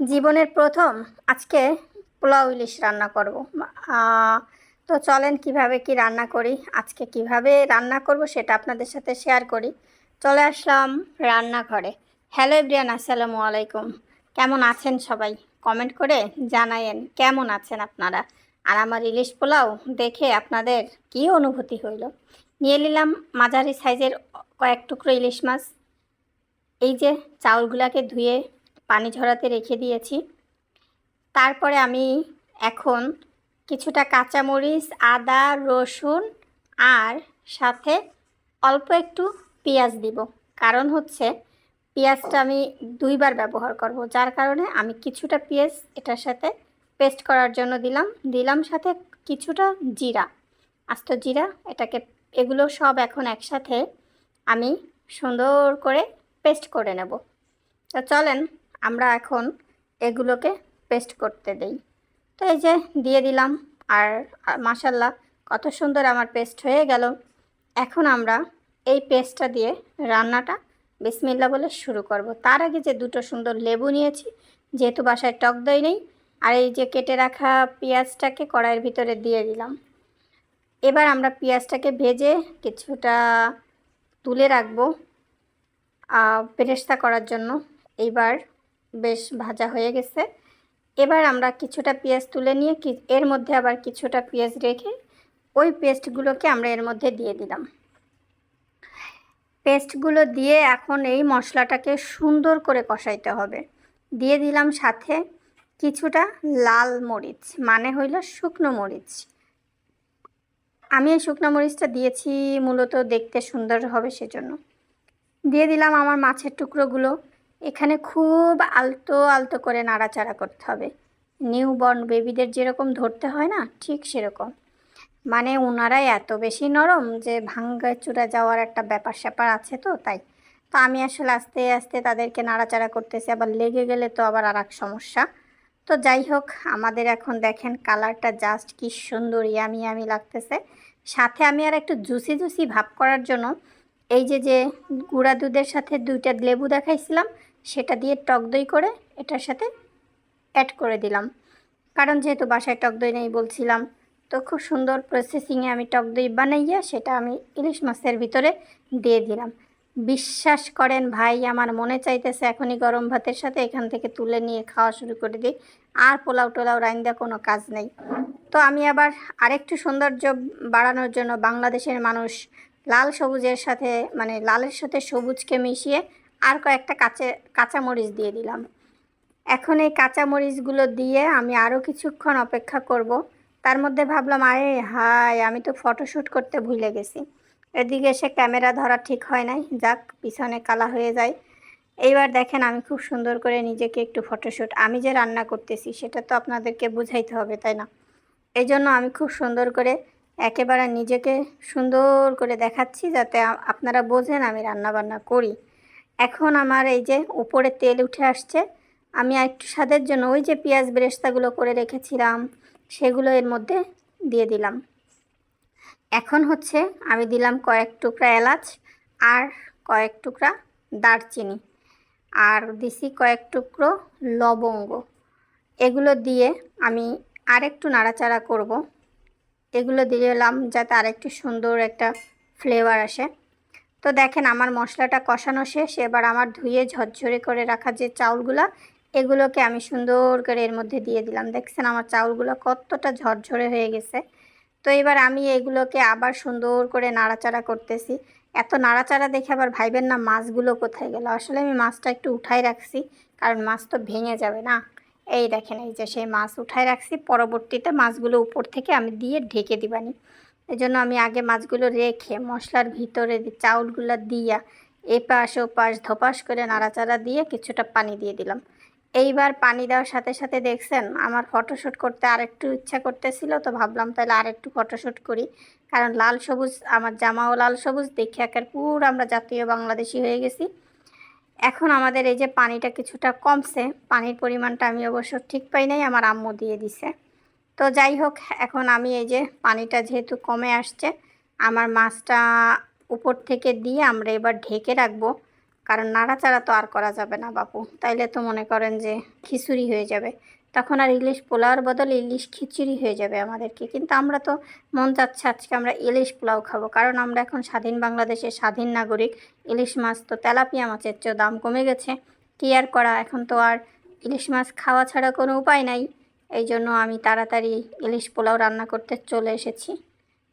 জীবনের প্রথম আজকে পোলাও ইলিশ রান্না করব। তো চলেন কীভাবে কি রান্না করি, আজকে কীভাবে রান্না করব সেটা আপনাদের সাথে শেয়ার করি। চলে আসলাম রান্নাঘরে। হ্যালো এভরিয়ান আসসালামু আলাইকুম। কেমন আছেন সবাই? কমেন্ট করে জানায়েন কেমন আছেন আপনারা? আর আমার ইলিশ পোলাও দেখে আপনাদের কী অনুভূতি হইল? নিয়ে নিলাম মাঝারি সাইজের কয়েক টুকরো ইলিশ মাছ। এই যে চাউলগুলাকে ধুয়ে পানি ঝরাতে রেখে দিয়েছি। তারপরে আমি এখন কিছুটা কাঁচামরিচ, আদা, রসুন আর সাথে অল্প একটু পেঁয়াজ দিব। কারণ হচ্ছে পেঁয়াজটা আমি দুইবার ব্যবহার করব, যার কারণে আমি কিছুটা পেঁয়াজ এটার সাথে পেস্ট করার জন্য দিলাম। দিলাম সাথে কিছুটা জিরা, আস্ত জিরা, এটাকে এগুলো সব এখন একসাথে আমি সুন্দর করে পেস্ট করে নেব। তো চলেন আমরা এখন এগুলোকে পেস্ট করতে দেই। তো এই যে দিয়ে দিলাম আর মাসাল্লাহ কত সুন্দর আমার পেস্ট হয়ে গেল। এখন আমরা এই পেস্টটা দিয়ে রান্নাটা বিসমিল্লা বলে শুরু করব। তার আগে যে দুটো সুন্দর লেবু নিয়েছি, যেহেতু বাসায় টক দই নেই, আর এই যে কেটে রাখা পেঁয়াজটাকে কড়াইয়ের ভিতরে দিয়ে দিলাম। এবার আমরা পেঁয়াজটাকে ভেজে কিছুটা তুলে রাখব পেরেস্তা করার জন্য। এইবার বেশ ভাজা হয়ে গেছে। এবার আমরা কিছুটা পেঁয়াজ তুলে নিয়ে এর মধ্যে আবার কিছুটা পেঁয়াজ রেখে ওই পেস্টগুলোকে আমরা এর মধ্যে দিয়ে দিলাম। পেস্টগুলো দিয়ে এখন এই মশলাটাকে সুন্দর করে কষাইতে হবে। দিয়ে দিলাম সাথে কিছুটা লাল মরিচ মানে হইল শুকনো মরিচ। আমি এই শুকনো মরিচটা দিয়েছি, মূলত দেখতে সুন্দর হবে সেজন্য। দিয়ে দিলাম আমার মাছের টুকরোগুলো। এখানে খুব আলতো আলতো করে নাড়াচাড়া করতে হবে। নিউ বর্ন বেবিদের যেরকম ধরতে হয় না, ঠিক সেরকম। মানে ওনারাই এত বেশি নরম যে ভাঙ্গা চূড়া যাওয়ার একটা ব্যাপার স্যাপার আছে তো, তাই। তো আমি আসলে আস্তে আস্তে তাদেরকে নাড়াচাড়া করতেছি, আবার লেগে গেলে তো আবার আর এক সমস্যা। তো যাই হোক, আমাদের এখন দেখেন কালারটা জাস্ট কি সুন্দর, ইয়ামি ইয়ামি লাগতেছে। সাথে আমি আর একটু জুসি জুসি ভাব করার জন্য, এই যে যে গুঁড়া দুধের সাথে দুইটা লেবু দেখাইছিলাম সেটা দিয়ে টক দই করে এটার সাথে অ্যাড করে দিলাম। কারণ যেহেতু বাসায় টক দই নেই বলছিলাম, তো খুব সুন্দর প্রসেসিংয়ে আমি টক দই বানাইয়া সেটা আমি ইলিশ মাছের ভিতরে দিয়ে দিলাম। বিশ্বাস করেন ভাই, আমার মনে চাইতেছে এখনই গরম ভাতের সাথে এখান থেকে তুলে নিয়ে খাওয়া শুরু করে দিই। আর পোলাও টোলাও রাইন্দা কোনো কাজ নেই। তো আমি আবার আরেকটু সৌন্দর্য বাড়ানোর জন্য বাংলাদেশের মানুষ লাল সবুজের সাথে মানে লালের সাথে সবুজকে মিশিয়ে আর কয়েকটা কাঁচা, কাঁচামরিচ দিয়ে দিলাম। এখন এই কাঁচামরিচগুলো দিয়ে আমি আরও কিছুক্ষণ অপেক্ষা করব। তার মধ্যে ভাবলাম, আরে হাই আমি তো ফটোশ্যুট করতে ভুলে গেছি। এদিকে এসে ক্যামেরা ধরা ঠিক হয় নাই। যাক, পিছনে কালা হয়ে যায়। এইবার দেখেন আমি খুব সুন্দর করে নিজেকে একটু ফটোশ্যুট। আমি যে রান্না করতেছি, সেটা তো আপনাদেরকে বুঝাইতে হবে, তাই না? এই জন্য আমি খুব সুন্দর করে একেবারে নিজেকে সুন্দর করে দেখাচ্ছি, যাতে আপনারা বোঝেন আমি রান্না বান্না করি। এখন আমার এই যে উপরে তেল উঠে আসছে, আমি একটু স্বাদের জন্য ওই যে পেঁয়াজ বেরেস্তাগুলো করে রেখেছিলাম, সেগুলো এর মধ্যে দিয়ে দিলাম। এখন হচ্ছে আমি দিলাম কয়েক টুকরা এলাচ আর কয়েক টুকরা দারচিনি আর দিছি কয়েক টুকরো লবঙ্গ। এগুলো দিয়ে আমি আরেকটু নাড়াচাড়া করব। এগুলো দিয়ে দিলাম যাতে আরেকটু সুন্দর একটা ফ্লেভার আসে। তো দেখেন আমার মশলাটা কষানো শেষ, এবার আমার ধুয়ে ঝরঝরে করে রাখা যে চাউলগুলো, এগুলোকে আমি সুন্দর করে এর মধ্যে দিয়ে দিলাম। দেখছেন আমার চাউলগুলো কতটা ঝরঝরে হয়ে গেছে। তো এবার আমি এগুলোকে আবার সুন্দর করে নাড়াচাড়া করতেছি। এত নাড়াচাড়া দেখে আবার ভাইবেন না মাছগুলো কোথায় গেল। আসলে আমি মাছটা একটু উঠাই রাখছি, কারণ মাছ তো ভেঙে যাবে না। এই দেখেন এই যে সেই মাছ উঠাই রাখছি, পরবর্তীতে মাছগুলো উপর থেকে আমি দিয়ে ঢেকে দিবানি। এই জন্য আমি আগে মাছগুলো রেখে মশলার ভিতরে চাউলগুলো দিয়া এপাশ ওপাশ ধপাস করে নাড়াচাড়া দিয়ে কিছুটা পানি দিয়ে দিলাম। এইবার পানি দেওয়ার সাথে সাথে দেখছেন আমার ফটোশ্যুট করতে আরেকটু ইচ্ছা করতেছিল, তো ভাবলাম তাহলে আরেকটু ফটোশ্যুট করি। কারণ লাল সবুজ, আমার জামাও লাল সবুজ, দেখে একের পুরো আমরা জাতীয় বাংলাদেশি হয়ে গেছি। এখন আমাদের এই যে পানিটা কিছুটা কমছে, পানির পরিমাণটা আমি অবশ্য ঠিক পাই নাই, আমার আম্মু দিয়ে দিছে। তো যাই হোক, এখন আমি এই যে পানিটা যেহেতু কমে আসছে, আমার মাছটা উপর থেকে দিয়ে আমরা এবার ঢেকে রাখব। কারণ নাড়াচাড়া তো আর করা যাবে না বাপু। তাইলে তো মনে করেন যে খিচুড়ি হয়ে যাবে। তখন আর ইলিশ পোলাওর বদলে ইলিশ খিচুড়ি হয়ে যাবে আমাদেরকে। কিন্তু আমরা তো মন চাচ্ছে আজকে আমরা ইলিশ পোলাও খাব। কারণ আমরা এখন স্বাধীন বাংলাদেশের স্বাধীন নাগরিক। ইলিশ মাছ তো তেলাপিয়া মাছের চেয়েও দাম কমে গেছে। কি আর করা, এখন তো আর ইলিশ মাছ খাওয়া ছাড়া কোনো উপায় নাই। এই জন্য আমি তাড়াতাড়ি ইলিশ পোলাও রান্না করতে চলে এসেছি।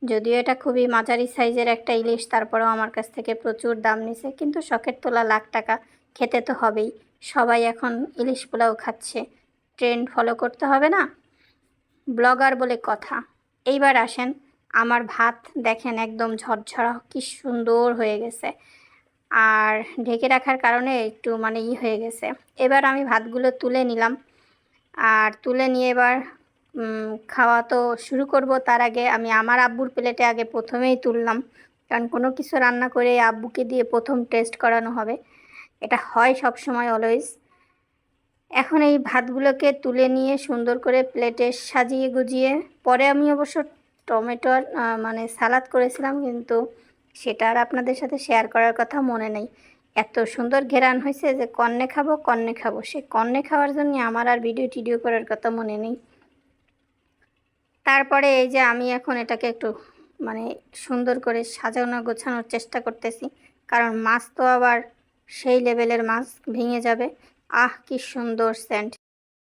যদিও এটা খুবই মাঝারি সাইজের একটা ইলিশ, তারপরেও আমার কাছ থেকে প্রচুর দাম নিছে, কিন্তু শখের তোলা লাখ টাকা খেতে তো হবেই। সবাই এখন ইলিশ পোলাও খাচ্ছে। ট্রেন্ড ফলো করতে হবে না? ব্লগার বলে কথা। এইবার আসেন, আমার ভাত দেখেন একদম ঝরঝরা, কি সুন্দর হয়ে গেছে। আর ঢেকে রাখার কারণে একটু মানে ই হয়ে গেছে। এবার আমি ভাতগুলো তুলে নিলাম। আর তুলে নিয়ে এবার খাওয়া তো শুরু করব তার আগে আমি আমার আব্বুর প্লেটে আগে প্রথমেই তুললাম। কারণ কোনো কিছু রান্না করে আব্বুকে দিয়ে প্রথম টেস্ট করানো হবে। এটা হয় সব সময় অলওয়েজ। এখন এই ভাতগুলোকে তুলে নিয়ে সুন্দর করে প্লেটে সাজিয়ে গুজিয়ে, পরে আমি অবশ্য টমেটোর মানে সালাদ করেছিলাম কিন্তু সেটা আর আপনাদের সাথে শেয়ার করার কথা মনে নেই। এত সুন্দর ঘেরান হয়েছে যে কন্নে খাব কন্নে খাব। সে কন্নে খাওয়ার জন্য আমার আর ভিডিও টিডিও করার কথা মনে নেই। তারপরে এই যে আমি এখন এটাকে একটু মানে সুন্দর করে সাজানো গোছানোর চেষ্টা করতেছি। কারণ মাছ তো আবার সেই লেভেলের মাছ ভেঙে যাবে। আহ, কি সুন্দর সেন্ট